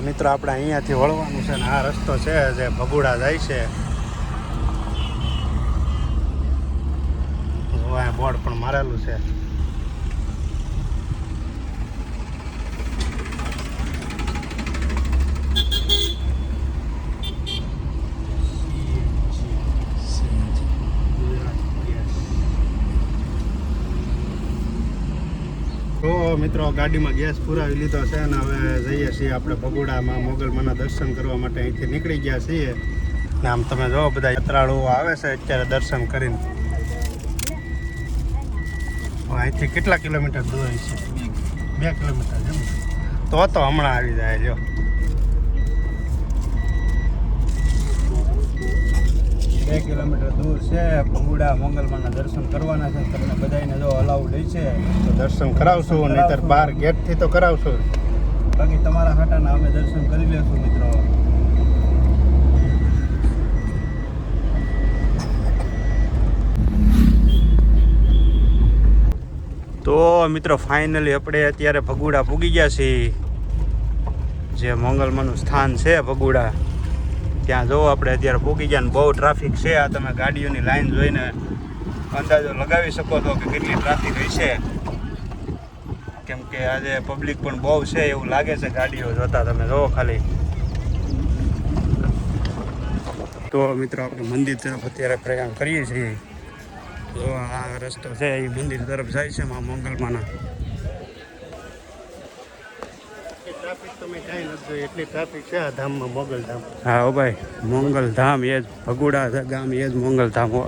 મિત્રો, આપણે અહીંયાથી વળવાનું છે ને આ રસ્તો છે જે ભગુડા જાય છે. બોર્ડ પણ મારેલું છે. મિત્રો, ગાડીમાં ગેસ પુરાવી લીધો છે અને હવે જઈએ છીએ આપણે ભગોડામાં, મોગલમાના દર્શન કરવા માટે અહીંથી નીકળી ગયા છીએ. ને આમ તમે જો બધા યાત્રાળુઓ આવે છે, અત્યારે દર્શન કરીને. અહીંથી કેટલા કિલોમીટર દૂર છે? બે કિલોમીટર છે તો તો હમણાં આવી જાય, જો બે કિલોમીટર દૂર છે ભગુડા મોગલમાના દર્શન કરવાના છે. તમને બધાને જો અલાઉડ છે તો દર્શન કરાવશું નહીતર બહાર ગેટથી તો કરાવશું. બાકી તમારા હાટાના અમે દર્શન કરી લેશું મિત્રો. તો મિત્રો ફાઇનલી આપણે અત્યારે ભગુડા પૂગી ગયા છીએ. જે મંગલમાનું સ્થાન છે ભગુડા. ત્યાં જોવો આપણે, અત્યારે પૂકી ગયા ને બહુ ટ્રાફિક છે. આ તમે ગાડીઓની લાઈન જોઈને અંદાજો લગાવી શકો છો કે કેટલી ટ્રાફિક હશે. કેમ કે આજે પબ્લિક પણ બહુ છે, એવું લાગે છે ગાડીઓ જોતા તમે જોવો ખાલી. તો મિત્રો, આપણે મંદિર તરફ અત્યારે પ્રયાણ કરીએ છીએ. તો આ રસ્તો છે, એ મંદિર તરફ જાય છે, મા મંગલમાના. ટ્રાફિક તમે કાંઈ નથી જોઈ એટલી ટ્રાફિક છે આ ધામમાં મોગલ ધામ. હા હો ભાઈ મંગલધામ એ જ ભગુડા ગામ એ જ મંગલધામ હો.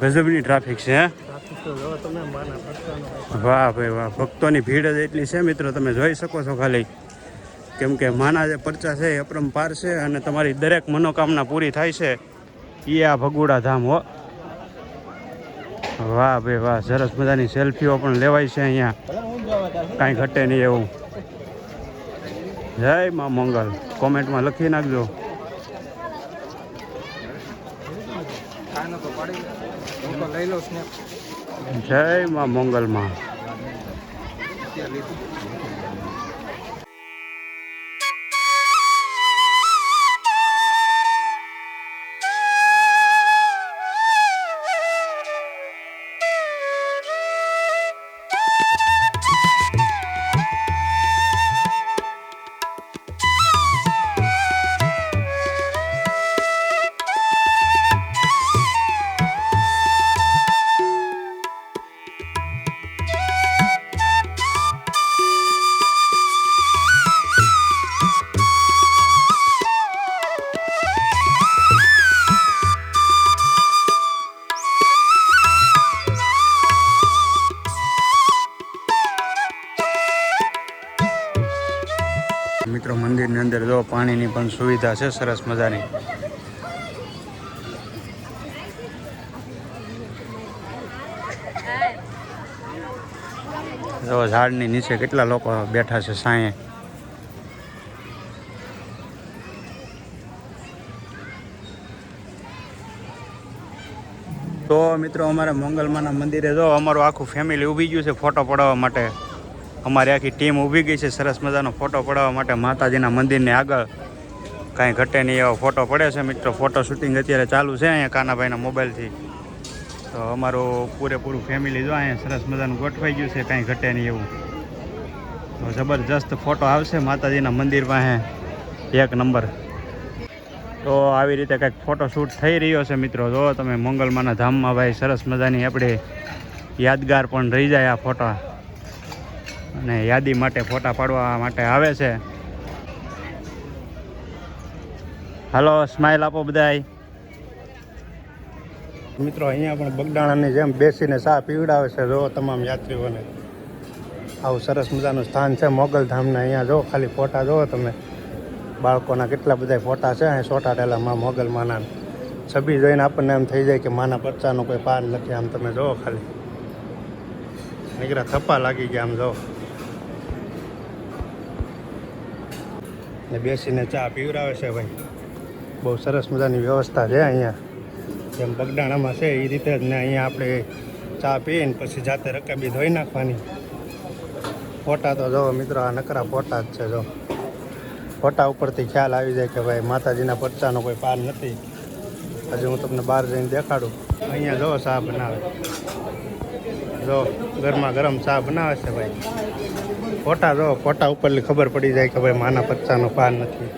ગજબની ટ્રાફિક છે વાહ ભાઈ વાહ ભક્તોની ભીડ જ એટલી છે મિત્રો તમે જોઈ શકો છો ખાલી. કેમ કે માના જે પરચા છે એ અપરંપાર છે અને તમારી દરેક મનોકામના પૂરી થાય છે. એ આ ભગુડા ધામ હો. વાહ ભાઈ વાહ સરસ મજાની સેલ્ફીઓ પણ લેવાય છે અહીંયા. કાંઈ ઘટે નહીં એવું. જય મા મંગલ. કોમેન્ટમાં લખી નાખજો. જય મા મંગલમાં. મંદિરની અંદર જો પાણીની પણ સુવિધા છે, સરસ મજાની. જો ઝાડની નીચે કેટલા લોકો બેઠા છે સાંયે. તો મિત્રો, અમારે મંગલમાના મંદિરે જો અમારું આખું ફેમિલી ઊભી ગયું છે ફોટો પડાવવા માટે. અમારી આખી ટીમ ઊભી ગઈ છે, સરસ મજાનો ફોટો પડાવવા માટે માતાજીના મંદિરની આગળ. કાંઈ ઘટે નહીં એવો ફોટો પડે છે, મિત્રો. ફોટો શૂટિંગ અત્યારે ચાલુ છે અહીંયા કાનાભાઈના મોબાઈલથી તો અમારું પૂરેપૂરું ફેમિલી જો અહીંયા સરસ મજાનું ગોઠવાઈ ગયું છે, કાંઈ ઘટે નહીં એવું. તો જબરજસ્ત ફોટો આવશે માતાજીના મંદિર પાસે. એક નંબર તો આવી રીતે કંઈક ફોટો શૂટ થઈ રહ્યો છે, મિત્રો. જો તમે મંગલમાના ધામમાં ભાઈ, સરસ મજાની આપણે યાદગાર પણ રહી જાય આ ફોટા અને યાદી માટે ફોટા પાડવા માટે આવે છે. હલો સ્માઇલ આપો બધાય. મિત્રો, અહીંયા પણ બગડાણાની જેમ બેસીને ચા પીવડાવે છે, જો તમામ યાત્રીઓને. આવું સરસ મજાનું સ્થાન છે મોગલધામના અહીંયા જો, ખાલી ફોટા જુઓ તમે. બાળકોના કેટલા બધા ફોટા છે, અહીં સોટાટેલા માં મોગલ માના છબી જોઈને આપણને એમ થઈ જાય કે માના પરચાનો કોઈ પાર નથી, આમ તમે જુઓ ખાલી. નીકળ્યા થપ્પા લાગી ગયા આમ જો ને બેસીને ચા પીવડાવે છે ભાઈ. બહુ સરસ મજાની વ્યવસ્થા છે અહીંયા. જેમ બગડાણામાં છે એ રીતે જ ને અહીંયા આપણે ચા પીને પછી જાતે રકાબી ધોઈ નાખવાની. ફોટા તો જો મિત્રો, આ નકરા ફોટા જ છે જો. ફોટા ઉપરથી ખ્યાલ આવી જાય કે ભાઈ માતાજીના પરચાનો કોઈ પાર નથી. હજી હું તમને બહાર જઈને દેખાડું. અહીંયા જો ચા બનાવે. જો ગરમા ગરમ ચા બનાવે છે ભાઈ. ફોટા જો, ફોટા ઉપરથી ખબર પડી જાય કે ભાઈ માના પચ્ચાનો પાર નથી.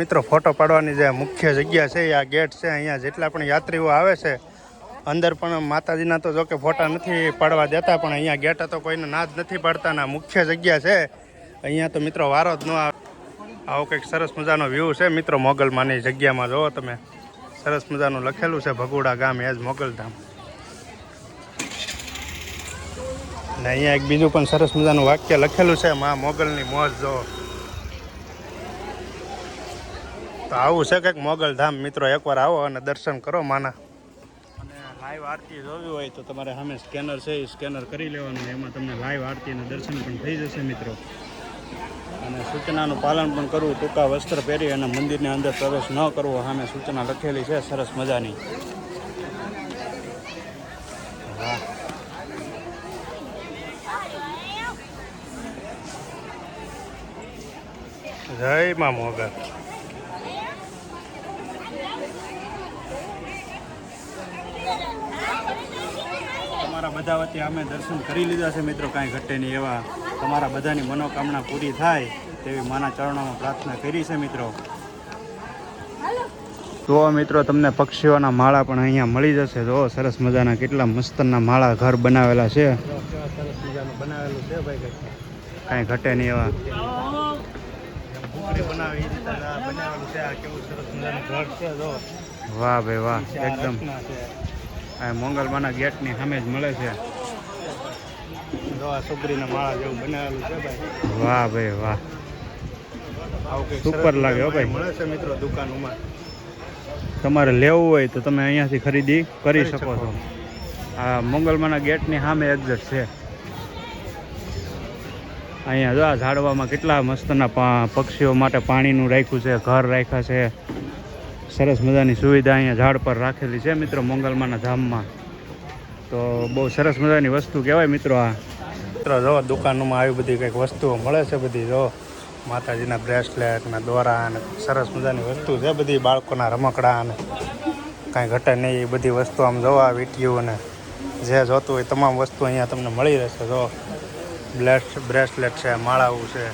મિત્રો, ફોટો પાડવાની જે મુખ્ય જગ્યા છે આ ગેટ છે, અહીંયા જેટલા પણ યાત્રીઓ આવે છે, અંદર પણ માતાજીના તો જોકે ફોટા નથી પાડવા દેતા, પણ અહીંયા ગેટ તો કોઈને ના જ નથી પાડતા ના મુખ્ય જગ્યા છે. અહીંયા તો મિત્રો વારો જ ન આવે. આવો કંઈક સરસ મજાનો વ્યૂ છે, મિત્રો મોગલમાંની જગ્યામાં જુઓ તમે. સરસ મજાનું લખેલું છે, ભગુડા ગામ એઝ મોગલધામ. ને અહીંયા એક બીજું પણ સરસ મજાનું વાક્ય લખેલું છે, માં મોગલની મોજ જો. તો આવું છે કંઈક મોગલધામ મિત્રો, એકવાર આવો અને દર્શન કરો માના. અને લાઈવ આરતી જોવી હોય તો તમારે સામે સ્કેનર છે, એ સ્કેનર કરી લેવાનું એમાં તમને લાઈવ આરતીને દર્શન પણ થઈ જશે મિત્રો. અને સૂચનાનું પાલન પણ કરવું, ટૂંકા વસ્ત્ર પહેરી અને મંદિરની અંદર પ્રવેશ ન કરવો, સામે સૂચના લખેલી છે, સરસ મજાની. જય મા મોગર તમારા બધા વતી અમે દર્શન કરી લીધા છે મિત્રો કાંઈ ઘટે નહીં એવા. તમારા બધાની મનોકામના પૂરી થાય તેવી માના ચરણોમાં પ્રાર્થના કરી છે મિત્રો. તો મિત્રો તમને પક્ષીઓના માળા પણ અહીંયા મળી જશે. જો સરસ મજાના કેટલા મસ્તના માળા ઘર બનાવેલા છે. કાંઈ ઘટે નહીં એવા. બનાવે. બનાવી બનાવેલું છે આ કેવું સરસ મજાનું ઘર છે જો. વાહ ભાઈ વાહ એકદમ. આ મંગલમાના ગેટની સામે જ મળે છે. જો આ છોકરીના માળા જેવું બનાવેલું છે ભાઈ. વાહ ભાઈ વાહ. સુપર લાગે હો ભાઈ. મળે છે મિત્રો દુકાનોમાં. તમારે લેવું હોય તો તમે અહીંયાથી ખરીદી કરી શકો છો. આ મંગલમાના ગેટની સામે એક્ઝેક્ટ છે. અહીંયા જો આ ઝાડવામાં કેટલા મસ્તના પક્ષીઓ માટે પાણીનું રાખ્યું છે, ઘર રાખ્યા છે. સરસ મજાની સુવિધા અહીંયા ઝાડ પર રાખેલી છે મિત્રો મંગલમાના ધામમાં. તો બહુ સરસ મજાની વસ્તુ કહેવાય મિત્રો આ. મિત્રો જો દુકાનોમાં આવી બધી કંઈક વસ્તુઓ મળે છે બધી, જો માતાજીના બ્રેસલેટ ને દોરા અને સરસ મજાની વસ્તુ છે બધી બાળકોના રમકડા અને કાંઈ ઘટે નહીં, એ બધી વસ્તુ આમ જોવા વીટીયું અને જે જોતું હોય તમામ વસ્તુ અહીંયા તમને મળી રહેશે, જો બ્લેસ, બ્રેસલેટ છે, માળાઓ છે.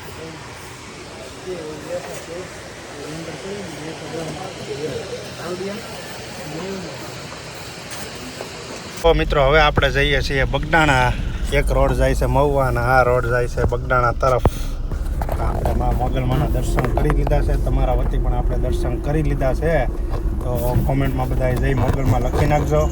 તો મિત્રો, હવે આપણે જઈએ છીએ બગડાણા એક રોડ જાય છે મહુવા આ રોડ જાય છે બગડાણા તરફ. આપણે મા મોગલમાના દર્શન કરી લીધા છે. તમારા વતી પણ આપણે દર્શન કરી લીધા છે. તો કોમેન્ટમાં બધા જઈ મોગલમાં લખી નાખજો.